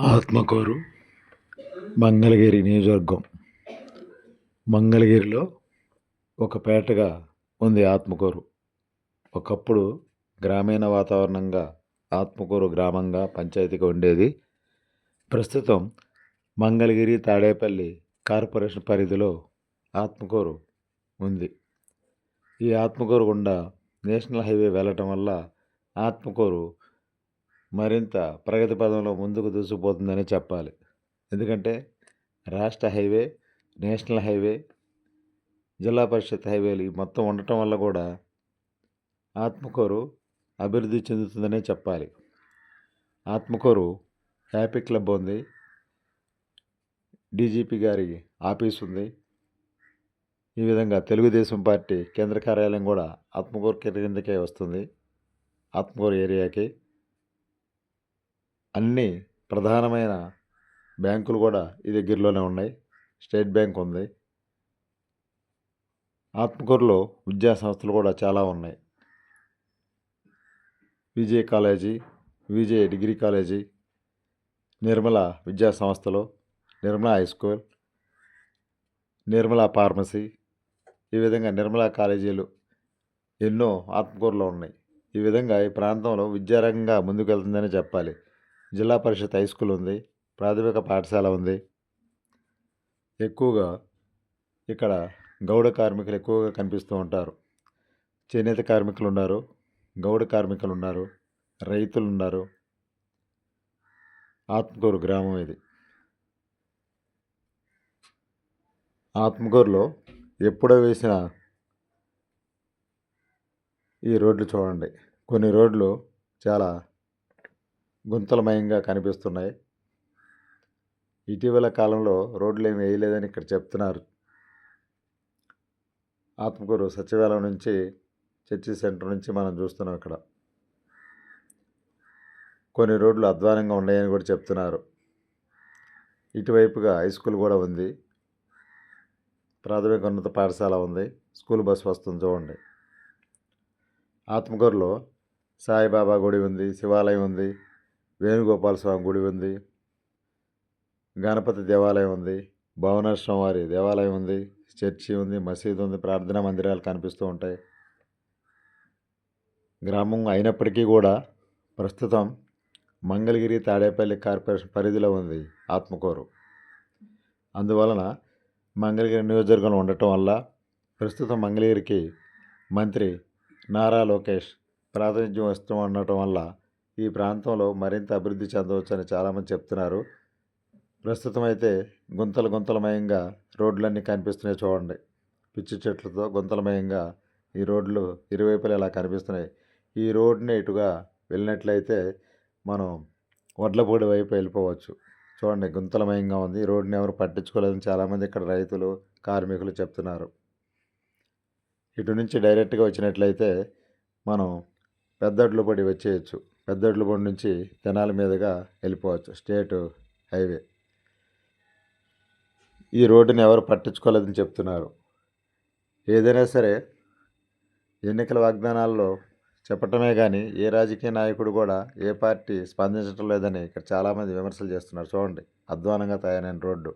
ఆత్మకూరు మంగళగిరి నియోజకవర్గం. మంగళగిరిలో ఒక పేటగా ఉంది ఆత్మకూరు. ఒకప్పుడు గ్రామీణ వాతావరణంగా ఆత్మకూరు గ్రామంగా పంచాయతీగా ఉండేది. ప్రస్తుతం మంగళగిరి తాడేపల్లి కార్పొరేషన్ పరిధిలో ఆత్మకూరు ఉంది. ఈ ఆత్మకూరు గుండా నేషనల్ హైవే వెళ్ళటం వల్ల ఆత్మకూరు మరింత ప్రగతి పదంలో ముందుకు దూసుకుపోతుందని చెప్పాలి. ఎందుకంటే రాష్ట్ర హైవే నేషనల్ హైవే జిల్లా పరిషత్ హైవేలు ఈ మొత్తం ఉండటం వల్ల కూడా ఆత్మకూరు అభివృద్ధి చెందుతుందనే చెప్పాలి. ఆత్మకూరు హ్యాపీ క్లబ్ ఉంది. డీజీపీ గారి ఆఫీస్ ఉంది. ఈ విధంగా తెలుగుదేశం పార్టీ కేంద్ర కార్యాలయం కూడా ఆత్మకూరు కిందకే వస్తుంది. ఆత్మకూరు ఏరియాకి అన్ని ప్రధానమైన బ్యాంకులు కూడా ఈ దగ్గరలోనే ఉన్నాయి. స్టేట్ బ్యాంక్ ఉంది. ఆత్మకూరులో విద్యా సంస్థలు కూడా చాలా ఉన్నాయి. Vijay college Vijay degree college Nirmala విద్యా సంస్థలు Nirmala high school Nirmala pharmacy ఈ విధంగా నిర్మల కాలేజీలు ఎన్నో ఆత్మకూరులో ఉన్నాయి. ఈ విధంగా ఈ ప్రాంతంలో విద్యారంగంగా ముందుకెళ్తుందని చెప్పాలి. జిల్లా పరిషత్ హై స్కూల్ ఉంది ప్రాథమిక పాఠశాల ఉంది. ఎక్కువగా ఇక్కడ గౌడ కార్మికులు ఎక్కువగా కనిపిస్తూ ఉంటారు. చేనేత కార్మికులు ఉన్నారు గౌడ కార్మికులు ఉన్నారు రైతులు ఉన్నారు. ఆత్మకూరు గ్రామం ఇది. ఆత్మకూరులో ఎప్పుడో వేసిన ఈ రోడ్లు చూడండి. కొన్ని రోడ్లు చాలా గుంతలమయంగా కనిపిస్తున్నాయి. ఇటీవల కాలంలో రోడ్లు ఏమి వేయలేదని ఇక్కడ చెప్తున్నారు. ఆత్మకూరు సచివాలయం నుంచి చర్చి సెంటర్ నుంచి మనం చూస్తున్నాం ఇక్కడ. కొన్ని రోడ్లు అధ్వానంగా ఉన్నాయని కూడా చెప్తున్నారు. ఇటువైపుగా హై స్కూల్ కూడా ఉంది. ప్రాథమిక ఉన్నత పాఠశాల ఉంది. స్కూల్ బస్ వస్తుంది చూడండి. ఆత్మకూరులో సాయిబాబా గుడి ఉంది శివాలయం ఉంది. వేణుగోపాల స్వామి గుడి ఉంది. గణపతి దేవాలయం ఉంది. భువనేశ్వరం వారి దేవాలయం ఉంది. చర్చి ఉంది. మసీదు ఉంది. ప్రార్థనా మందిరాలు కనిపిస్తూ ఉంటాయి. గ్రామం అయినప్పటికీ కూడా ప్రస్తుతం మంగళగిరి తాడేపల్లి కార్పొరేషన్ పరిధిలో ఉంది ఆత్మకూరు. అందువలన మంగళగిరి నియోజకవర్గంలో ఉండటం వల్ల ప్రస్తుతం మంగళగిరికి మంత్రి నారా లోకేష్ ప్రాతినిధ్యం వస్తూ ఉండటం వల్ల ఈ ప్రాంతంలో మరింత అభివృద్ధి చెందవచ్చని చాలామంది చెప్తున్నారు. ప్రస్తుతం అయితే గుంతలు గుంతలమయంగా రోడ్లన్నీ కనిపిస్తున్నాయి చూడండి. పిచ్చి చెట్లతో గుంతలమయంగా ఈ రోడ్లు ఇరువైపులా ఇలా కనిపిస్తున్నాయి. ఈ రోడ్ని ఇటుగా వెళ్ళినట్లయితే మనం వడ్లపూడి వైపు వెళ్ళిపోవచ్చు. చూడండి గుంతలమయంగా ఉంది. ఈ రోడ్ని ఎవరు పట్టించుకోలేదని చాలామంది ఇక్కడ రైతులు కార్మికులు చెప్తున్నారు. ఇటు నుంచి డైరెక్ట్గా వచ్చినట్లయితే మనం పెద్దడ్లపొడి వచ్చేయచ్చు. పెద్దడ్లపొడి నుంచి తెనాల మీదుగా వెళ్ళిపోవచ్చు స్టేట్ హైవే. ఈ రోడ్డుని ఎవరు పట్టించుకోలేదని చెప్తున్నారు. ఏదైనా సరే ఎన్నికల వాగ్దానాల్లో చెప్పటమే కానీ ఏ రాజకీయ నాయకుడు కూడా ఏ పార్టీ స్పందించడం లేదని ఇక్కడ చాలామంది విమర్శలు చేస్తున్నారు. చూడండి అధ్వానంగా తయారైన రోడ్డు.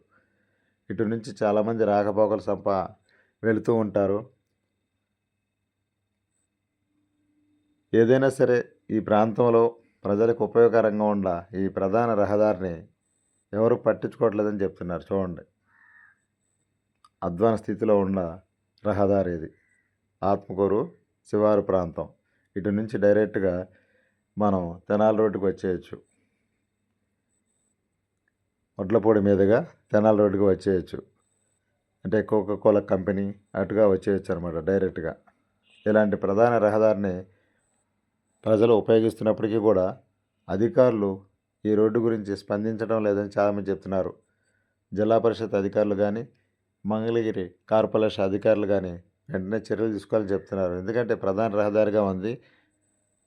ఇటు నుంచి చాలామంది రాకపోకలు సంప వెళుతూ ఉంటారు. ఏదైనా సరే ఈ ప్రాంతంలో ప్రజలకు ఉపయోగకరంగా ఉండ ఈ ప్రధాన రహదారిని ఎవరు పట్టించుకోవట్లేదని చెప్తున్నారు చూడండి. అధ్వాన స్థితిలో ఉన్న రహదారి ఇది. ఆత్మకూరు శివారు ప్రాంతం. ఇటు నుంచి డైరెక్ట్గా మనం తెనాలి రోడ్డుకి వచ్చేయచ్చు. వడ్లపొడి మీదుగా తెనాలి రోడ్డుకి వచ్చేయచ్చు. అంటే కోకా కోలా కంపెనీ అటుగా వచ్చేయచ్చు అనమాట డైరెక్ట్గా. ఇలాంటి ప్రధాన రహదారిని ప్రజలు ఉపయోగిస్తున్నప్పటికీ కూడా అధికారులు ఈ రోడ్డు గురించి స్పందించడం లేదని చాలామంది చెప్తున్నారు. జిల్లా పరిషత్ అధికారులు కానీ మంగళగిరి కార్పొరేషన్ అధికారులు కానీ వెంటనే చర్యలు తీసుకోవాలని చెప్తున్నారు. ఎందుకంటే ప్రధాన రహదారిగా ఉంది.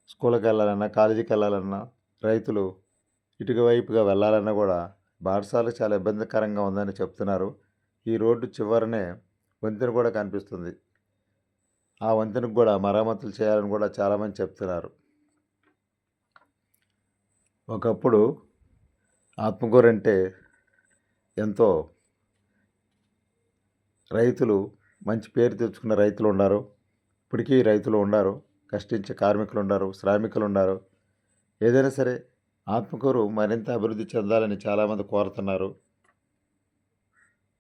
స్కూల్కి వెళ్ళాలన్నా కాలేజీకి వెళ్ళాలన్నా రైతులు ఇటుక వైపుగా వెళ్ళాలన్నా కూడా బాటసాలు చాలా ఇబ్బందికరంగా ఉందని చెప్తున్నారు. ఈ రోడ్డు చివరనే వంతెన కూడా కనిపిస్తుంది. ఆ వంతెనకు కూడా మరమ్మతులు చేయాలని కూడా చాలామంది చెప్తున్నారు. ఒకప్పుడు ఆత్మకూరు అంటే ఎంతో రైతులు మంచి పేరు తెచ్చుకున్న రైతులు ఉన్నారు. ఇప్పటికీ రైతులు ఉన్నారు కష్టించే కార్మికులు ఉన్నారు శ్రామికులు ఉన్నారు. ఏదైనా సరే ఆత్మకూరు మరింత అభివృద్ధి చెందాలని చాలామంది కోరుతున్నారు.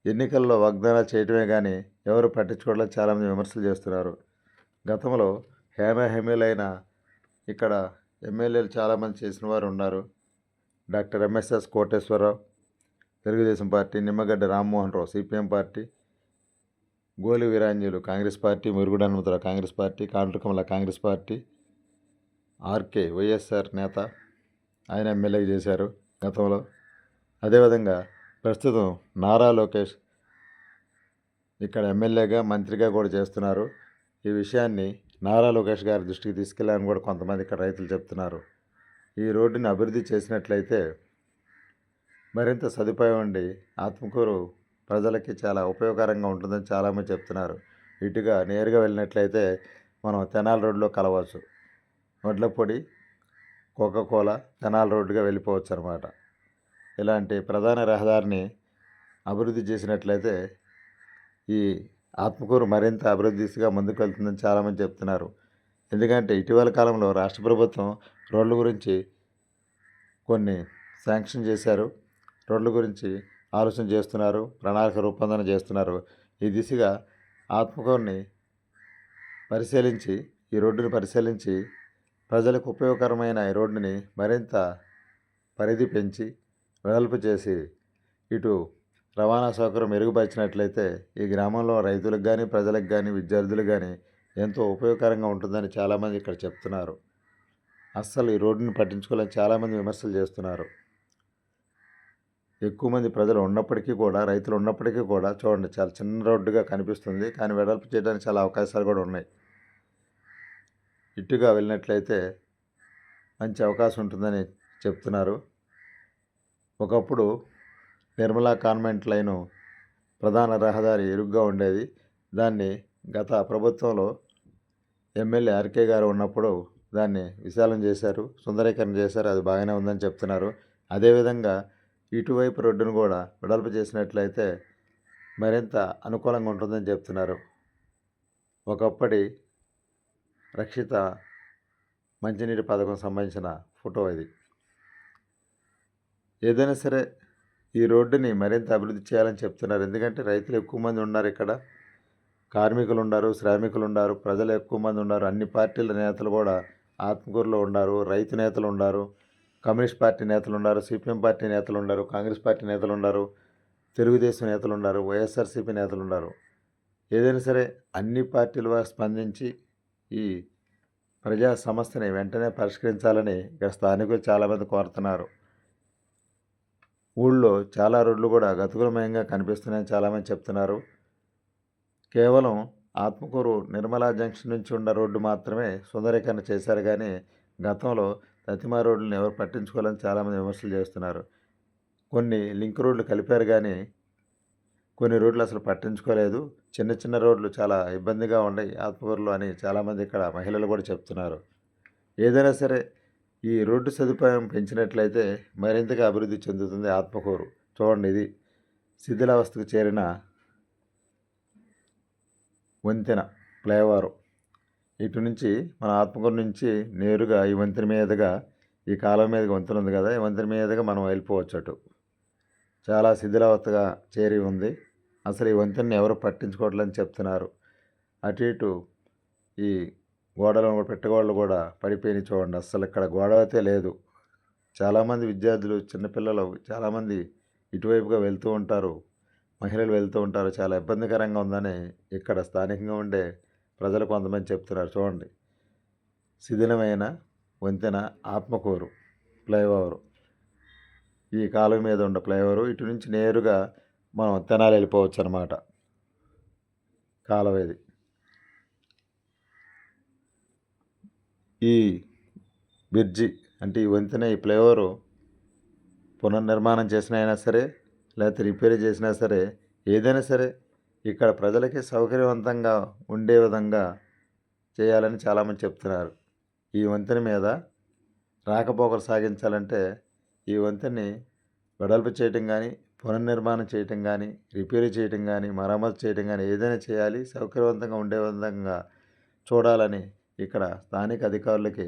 ఎన్నికల్లో వాగ్దానాలు చేయడమే కానీ ఎవరు పట్టించుకోవడం చాలామంది విమర్శలు చేస్తున్నారు. గతంలో హేమహేమీలైన ఇక్కడ ఎమ్మెల్యేలు చాలామంది చేసిన వారు ఉన్నారు. Doctor M S S Koteswararao Telugu Desam party Nimmagadda Rammohan Rao CPM party Goli Veeranjalu Congress party Murugudu Hanumantharao Congress party Kandrakamala Congress party RK YSR నేత ఆయన ఎమ్మెల్యేగా చేశారు గతంలో. అదేవిధంగా ప్రస్తుతం నారా లోకేష్ ఇక్కడ ఎమ్మెల్యేగా మంత్రిగా కూడా చేస్తున్నారు. ఈ విషయాన్ని నారా లోకేష్ గారి దృష్టికి తీసుకెళ్ళాలని కూడా కొంతమంది ఇక్కడ రైతులు చెప్తున్నారు. ఈ రోడ్డుని అభివృద్ధి చేసినట్లయితే మరింత సదుపాయం ఉండి ఆత్మకూరు ప్రజలకి చాలా ఉపయోగకరంగా ఉంటుందని చాలామంది చెప్తున్నారు. ఇటుగా నేరుగా వెళ్ళినట్లయితే మనం తెనాల రోడ్లో కలవచ్చు. వడ్లపొడి కోకోకోలా తెనాల రోడ్డుగా వెళ్ళిపోవచ్చు అనమాట ఇలాంటి ప్రధాన రహదారిని అభివృద్ధి చేసినట్లయితే ఈ ఆత్మకూరు మరింత అభివృద్ధి దిశగా ముందుకు వెళ్తుందని చాలామంది చెప్తున్నారు. ఎందుకంటే ఇటీవల కాలంలో రాష్ట్ర ప్రభుత్వం రోడ్ల గురించి కొన్ని శాంక్షన్ చేశారు. రోడ్ల గురించి ఆలోచన చేస్తున్నారు. ప్రణాళిక రూపొందన చేస్తున్నారు. ఈ దిశగా ఆత్మకూరుని పరిశీలించి ఈ రోడ్డుని పరిశీలించి ప్రజలకు ఉపయోగకరమైన ఈ రోడ్డుని మరింత పరిధి పెంచి వెడల్పు చేసి ఇటు రవాణా సౌకర్యం మెరుగుపరిచినట్లయితే ఈ గ్రామంలో రైతులకు కానీ ప్రజలకు కానీ విద్యార్థులకు కానీ ఎంతో ఉపయోగకరంగా ఉంటుందని చాలామంది ఇక్కడ చెప్తున్నారు. అస్సలు ఈ రోడ్డుని పట్టించుకోవాలని చాలామంది విమర్శలు చేస్తున్నారు. ఎక్కువ మంది ప్రజలు ఉన్నప్పటికీ కూడా రైతులు ఉన్నప్పటికీ కూడా చూడండి చాలా చిన్న రోడ్డుగా కనిపిస్తుంది. కానీ వెడల్పు చేయడానికి చాలా అవకాశాలు కూడా ఉన్నాయి. ఇటుగా వెళ్ళినట్లయితే మంచి అవకాశం ఉంటుందని చెప్తున్నారు. ఒకప్పుడు నిర్మలా కాన్వెంట్ లైను ప్రధాన రహదారి ఇరుగ్గా ఉండేది. దాన్ని గత ప్రభుత్వంలో ఎమ్మెల్యే ఆర్కే గారు ఉన్నప్పుడు దాన్ని విశాలం చేశారు సుందరీకరణ చేశారు అది బాగానే ఉందని చెప్తున్నారు. అదేవిధంగా ఇటువైపు రోడ్డును కూడా వెడల్పు చేసినట్లయితే మరింత అనుకూలంగా ఉంటుందని చెప్తున్నారు. ఒకప్పటి రక్షిత మంచినీటి పథకం సంబంధించిన ఫోటో ఇది. ఏదైనా సరే ఈ రోడ్డుని మరింత అభివృద్ధి చేయాలని చెప్తున్నారు. ఎందుకంటే రైతులు ఎక్కువ మంది ఉన్నారు ఇక్కడ. కార్మికులు ఉన్నారు శ్రామికులు ఉన్నారు ప్రజలు ఎక్కువ మంది ఉన్నారు. అన్ని పార్టీల నేతలు కూడా ఆత్మకూరులో ఉన్నారు రైతు నేతలు ఉన్నారు కమ్యూనిస్ట్ పార్టీ నేతలు ఉన్నారు సిపిఎం పార్టీ నేతలు ఉన్నారు కాంగ్రెస్ పార్టీ నేతలు ఉన్నారు తెలుగుదేశం నేతలు ఉన్నారు వైఎస్ఆర్సీపీ నేతలు ఉన్నారు. ఏదైనా సరే అన్ని పార్టీలు స్పందించి ఈ ప్రజా సమస్యని వెంటనే పరిష్కరించాలని ఇక్కడ స్థానికులు చాలామంది కోరుతున్నారు. ఊళ్ళో చాలా రోడ్లు కూడా గతుకులమయంగా కనిపిస్తున్నాయని చాలామంది చెప్తున్నారు. కేవలం ఆత్మకూరు నిర్మలా జంక్షన్ నుంచి ఉన్న రోడ్డు మాత్రమే సుందరీకరణ చేశారు కానీ గతంలో తతిమా రోడ్లను ఎవరు పట్టించుకోవాలని చాలామంది విమర్శలు చేస్తున్నారు. కొన్ని లింక్ రోడ్లు కలిపారు కానీ కొన్ని రోడ్లు అసలు పట్టించుకోలేదు. చిన్న చిన్న రోడ్లు చాలా ఇబ్బందిగా ఉన్నాయి ఆత్మకూరులో అని చాలామంది ఇక్కడ మహిళలు కూడా చెప్తున్నారు. ఏదైనా సరే ఈ రోడ్డు సదుపాయం పెంచినట్లయితే మరింతగా అభివృద్ధి చెందుతుంది ఆత్మకూరు. చూడండి ఇది. శిథిలావస్థకు చేరిన వంతెన ఫ్లైఓవర్. ఇటు నుంచి మన ఆత్మకూరు నుంచి నేరుగా ఈ వంతెన మీదుగా ఈ కాలం మీదుగా వంతెన ఉంది కదా ఈ వంతెన మీదుగా మనం వెళ్ళిపోవచ్చు అటు. చాలా శిథిలావస్థగా చేరి ఉంది. అసలు ఈ వంతెనని ఎవరు పట్టించుకోవట్లేదని చెప్తున్నారు. అటు ఇటు ఈ గోడలు పెట్టగోడలు కూడా పడిపోయినాయి చూడండి. అస్సలు ఇక్కడ గోడ అయితే లేదు. చాలామంది విద్యార్థులు చిన్నపిల్లలు చాలామంది ఇటువైపుగా వెళ్తూ ఉంటారు. మహిళలు వెళ్తూ ఉంటారు. చాలా ఇబ్బందికరంగా ఉందని ఇక్కడ స్థానికంగా ఉండే ప్రజలు కొంతమంది చెప్తున్నారు. చూడండి. శిథిలమైన వంతెన ఆత్మకూరు ఫ్లైఓవర్ ఈ కాలువ మీద ఉన్న ఫ్లైఓవర్ ఇటు నుంచి నేరుగా మనం తెనాలి వెళ్ళిపోవచ్చు అనమాట కాలువ ఇది. ఈ బ్రిడ్జి అంటే ఈ వంతెన ఈ ఫ్లైఓవర్ పునర్నిర్మాణం చేసిన అయినా సరే లేకపోతే రిపేర్ చేసినా సరే ఏదైనా సరే ఇక్కడ ప్రజలకి సౌకర్యవంతంగా ఉండే విధంగా చేయాలని చాలామంది చెప్తున్నారు. ఈ వంతెన మీద రాకపోకలు సాగించాలంటే ఈ వంతెన్ని వెడల్పు చేయటం కానీ పునర్నిర్మాణం చేయటం కానీ రిపేర్ చేయటం కానీ మరమ్మతు చేయటం కానీ ఏదైనా చేయాలి సౌకర్యవంతంగా ఉండే విధంగా చూడాలని ఇక్కడ స్థానిక అధికారులకి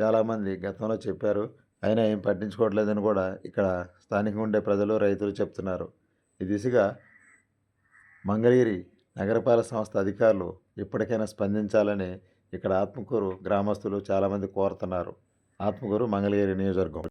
చాలామంది గతంలో చెప్పారు అయినా ఏం పట్టించుకోవట్లేదని కూడా ఇక్కడ స్థానికంగా ఉండే ప్రజలు రైతులు చెప్తున్నారు. ఈ దిశగా మంగళగిరి నగరపాలక సంస్థ అధికారులు ఇప్పటికైనా స్పందించాలని ఇక్కడ ఆత్మకూరు గ్రామస్తులు చాలామంది కోరుతున్నారు. ఆత్మకూరు మంగళగిరి నియోజకవర్గం.